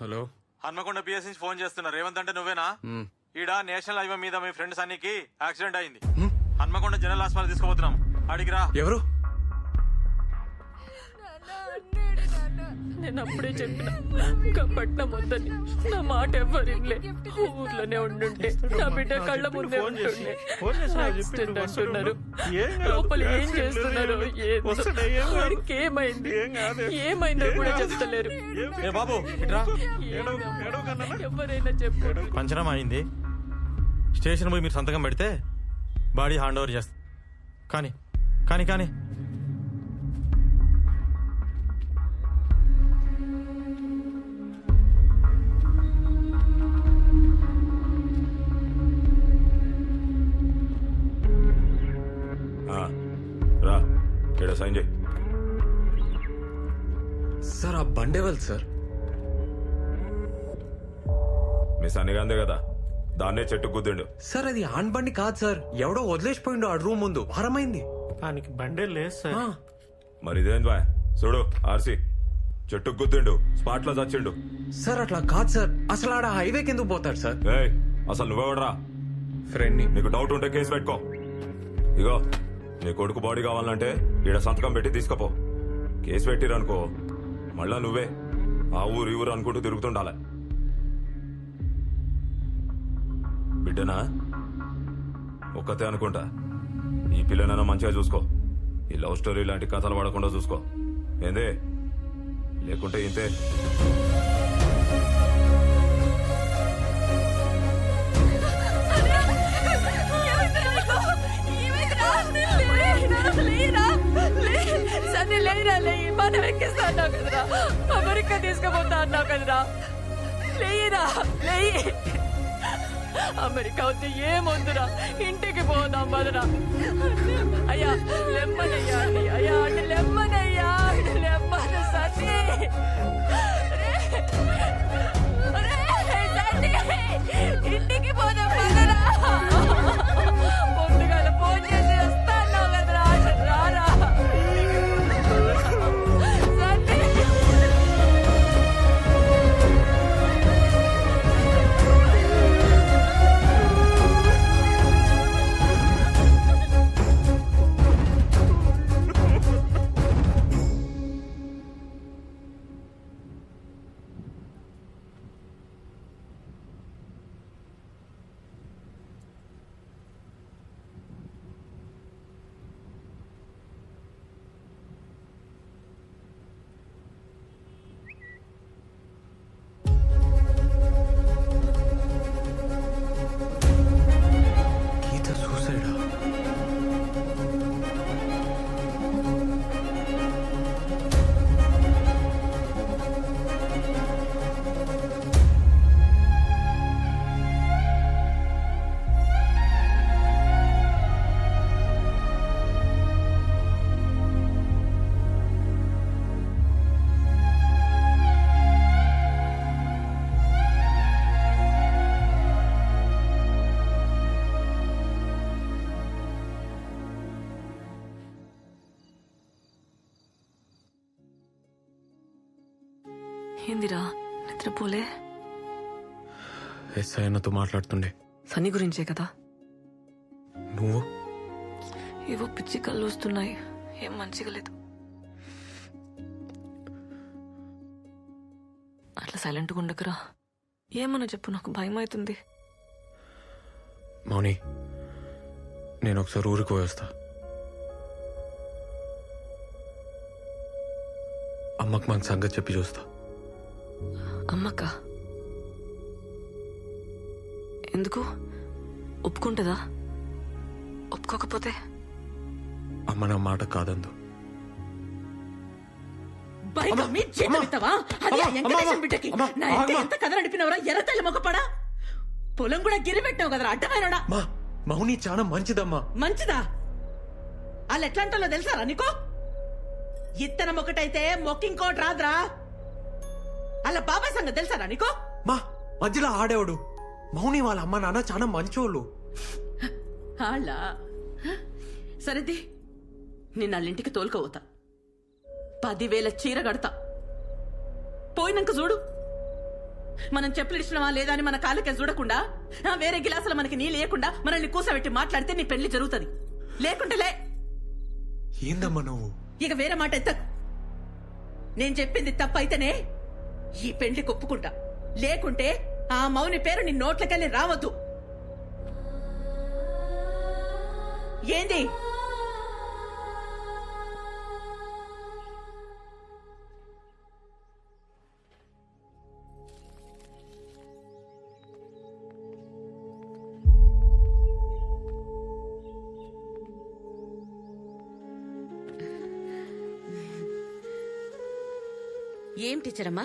Hello. Hanamkonda PS నుంచి phone చేస్తున్నా. రేవంత్ అంటే నువ్వేనా. ఈడ నేషనల్ హైవే మీద మీ ఫ్రెండ్ సన్నీకి యాక్సిడెంట్ అయింది. హన్మకొండ జనరల్ హాస్పిటల్ తీసుకుపోతున్నాం. అడిగిరా. ఎవరు? నేను అప్పుడే చెప్పిన ఇంకా పట్నం వద్దని. నా మాట ఎవ్వరు వినలే ఊర్లోనే ఉండుంటే. నా బిడ్డ కళ్ళ ముందే ఉంటుండే యాక్సిడెంట్ అంటున్నారు లోపల ఏం చేస్తున్నారు. వాడికి ఏమైంది ఏమైందో కూడా చెప్తలేరు. ఏ బాబు ఇట్రా. ఎవరైనా చెప్పారు పంచనం అయింది? స్టేషన్ పోయి మీరు సంతకం పెడితే బాడీ హ్యాండ్ ఓవర్ చేస్తా. కానీ కానీ కానీ. బండేవల్ సార్. మీ సన్నిగాందే కదా దాన్నే చెట్టు గుద్దిండు. సార్ అది ఆన్ బండి కాదు సార్. ఎవడో వదిలేసిపోయిండు ఆ రూమ్ ముందు. వారమైంది దానికి బండే లేదు సార్. ఆ, మరి ఇదేంది బాయ్? చూడు ఆర్సీ. చెట్టు గుద్దిండు స్పాట్లో చచ్చిండు. సార్ అట్లా కాదు సార్. అసలు ఆడ హైవే కిందకు పోతాడు సార్? ఏయ్ అసలు నువ్వెవడరా? ఫ్రెండ్ని నీకు డౌట్ ఉంటే కేసు పెట్టుకో. ఇగో నీ కొడుకు బాడీ కావాలంటే ఈడ సంతకం పెట్టి తీసుకపో. కేసు పెట్టిరనుకో. మళ్ళా నువ్వే ఆ ఊరు ఈ ఊరు అనుకుంటూ తిరుగుతుండాలి. బిడ్డనా? ఒక్కతే అనుకుంటా. ఈ పిల్లనైనా మంచిగా చూసుకో. ఈ లవ్ స్టోరీ లాంటి కథలు పడకుండా చూసుకో. ఏందే? లేకుంటే ఇంతే. సరే లేరా లే మనం ఎక్కిస్తా అన్నావు కదరా అమెరికా తీసుకుపోతా అన్నావు కదరా లేరా లేయి అమెరికా వచ్చి ఏమొద్దురా ఇంటికి పోదాం బదరా అయ్యా లెమ్మనయ్యా అయ్యా అంటే ఏందిరా? నిద్రపోలే? ఎస్ఐ అన్నతో మాట్లాడుతుండే. సన్నీ గురించే కదా? నువ్వు? ఏవో పిచ్చి కళ్ళు వస్తున్నాయి. ఏం మంచిగా లేదు. అట్లా సైలెంట్గా ఉండకురా. ఏమన్నా చెప్పు నాకు భయం అవుతుంది మౌని నేను ఒకసారి ఊరికి పోయి వస్తా అమ్మకి మన సంగతి చెప్పి చూస్తా. అమ్మక్క. ఎందుకు? ఒప్పుకుంటుందా? ఒప్పుకోకపోతే? అమ్మ నా మాట కాదందు. పొలం కూడా గిరి పెట్టావు కదరా అడ్డమైనడా? మా మౌని చాలా మంచిదమ్మా. మంచిదా? వాళ్ళు ఎట్లాంటో తెలుసారా నీకో? ఇత్తనం ఒకటైతే మొక్కింకోటి రాదురా. అలా బాబాయ్ సంగతి తెలుసారా నీకో? మా మధ్యలో ఆడేవాడు. మౌని వాళ్ళ అమ్మ నాన్న చాలా మంచోళ్ళు. వాళ్ళ సరేది నిన్న వాళ్ళింటికి తోలుకోవతా పదివేల చీర కడతా. పోయినాక చూడు. మనం చెప్పులు ఇచ్చినవా లేదా అని మన కాళ్ళకే చూడకుండా వేరే గిలాసులు మనకి నీ లేకుండా మనల్ని కూసబెట్టి మాట్లాడితే నీ పెళ్ళి జరుగుతుంది. లేకుంటే లే. ఏందమ్మా నువ్వు? ఇక వేరే మాట ఎత్త నేను చెప్పింది తప్పైతేనే ఈ పెళ్ళి ఒప్పుకుంటా లేకుంటే ఆ మౌని పేరు నీ నోట్లకెళ్ళి రావద్దు. ఏంది? ఏం టీచర్ అమ్మా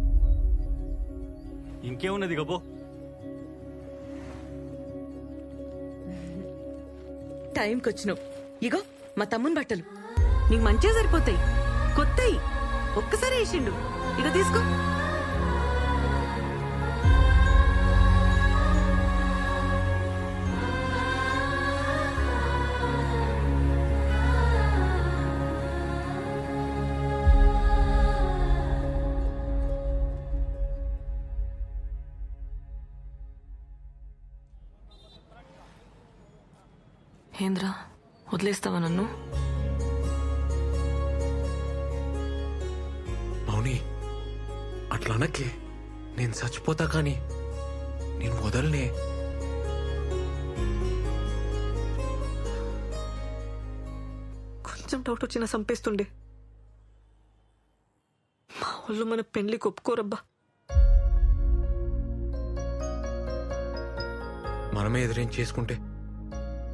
ఇంకేమున్నది గబో టైంకి వచ్చినావు ఇగో మా తమ్ముని బట్టలు. నీకు మంచిగా సరిపోతాయి. కొత్తయి. ఒక్కసారి వేసిండు. ఇక తీసుకో. ఏంద్రా వదిలేస్తావా నన్ను మౌని అట్లా అనకే నేను చచ్చిపోతా కానీ నేను వదలనే కొంచెం డౌట్ వచ్చినా చంపేస్తుండే మా వాళ్ళు మన పెళ్ళికి ఒప్పుకోరబ్బా మనమే ఎదురేం చేసుకుంటే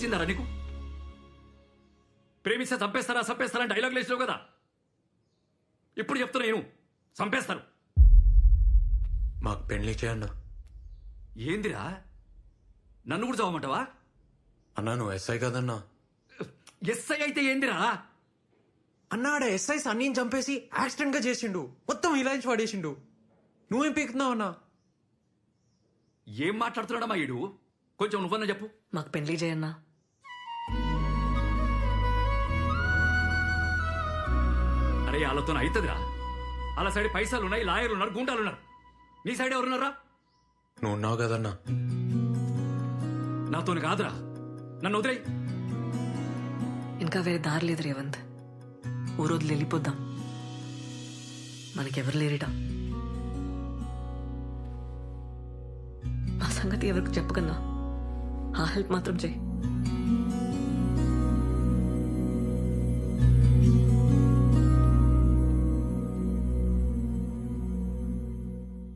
పిచ్చిలేసిందరా నీకు? ప్రేమిస్తే చంపేస్తారా చంపేస్తారా అని డైలాగ్ లేచినావు కదా? ఇప్పుడు చెప్తున్నా నేను. చంపేస్తారు మాకు పెళ్ళి చేయన్న ఏందిరా? నన్ను కూడా చదవమంటావా అన్నా నువ్వు ఎస్ఐ కదన్నా. ఎస్ఐ అయితే ఏందిరా? అన్నాడ ఎస్ఐ సన్నీని చంపేసి యాక్సిడెంట్గా చేసిండు. మొత్తం ఇలాంటి పడేసిండు నువ్వేం పీకుతున్నావు అన్నా? ఏం మాట్లాడుతున్నాడమ్మా ఈడు? కొంచెం నువ్వన్నా చెప్పు. మాకు పెళ్ళి చేయన్నా అరే వాళ్ళతో అవుతుందిరా వాళ్ళ సైడ్ పైసలు ఉన్నాయి లాయర్లు ఉన్నారు గుండాలు ఉన్నారు నీ సైడ్ ఎవరున్నారా? నువ్వు ఉన్నావు కదన్నా. నాతోని కాదురా. నన్ను వదిలేయి. ఇంకా వేరే దారి లేదు రేవంత్. ఓ రోజులు వెళ్ళిపోద్దాం. మనకెవరు లేరిట? మా సంగతి ఎవరికి చెప్పకన్నా? ఆ హెల్ప్ మాత్రం చేయి.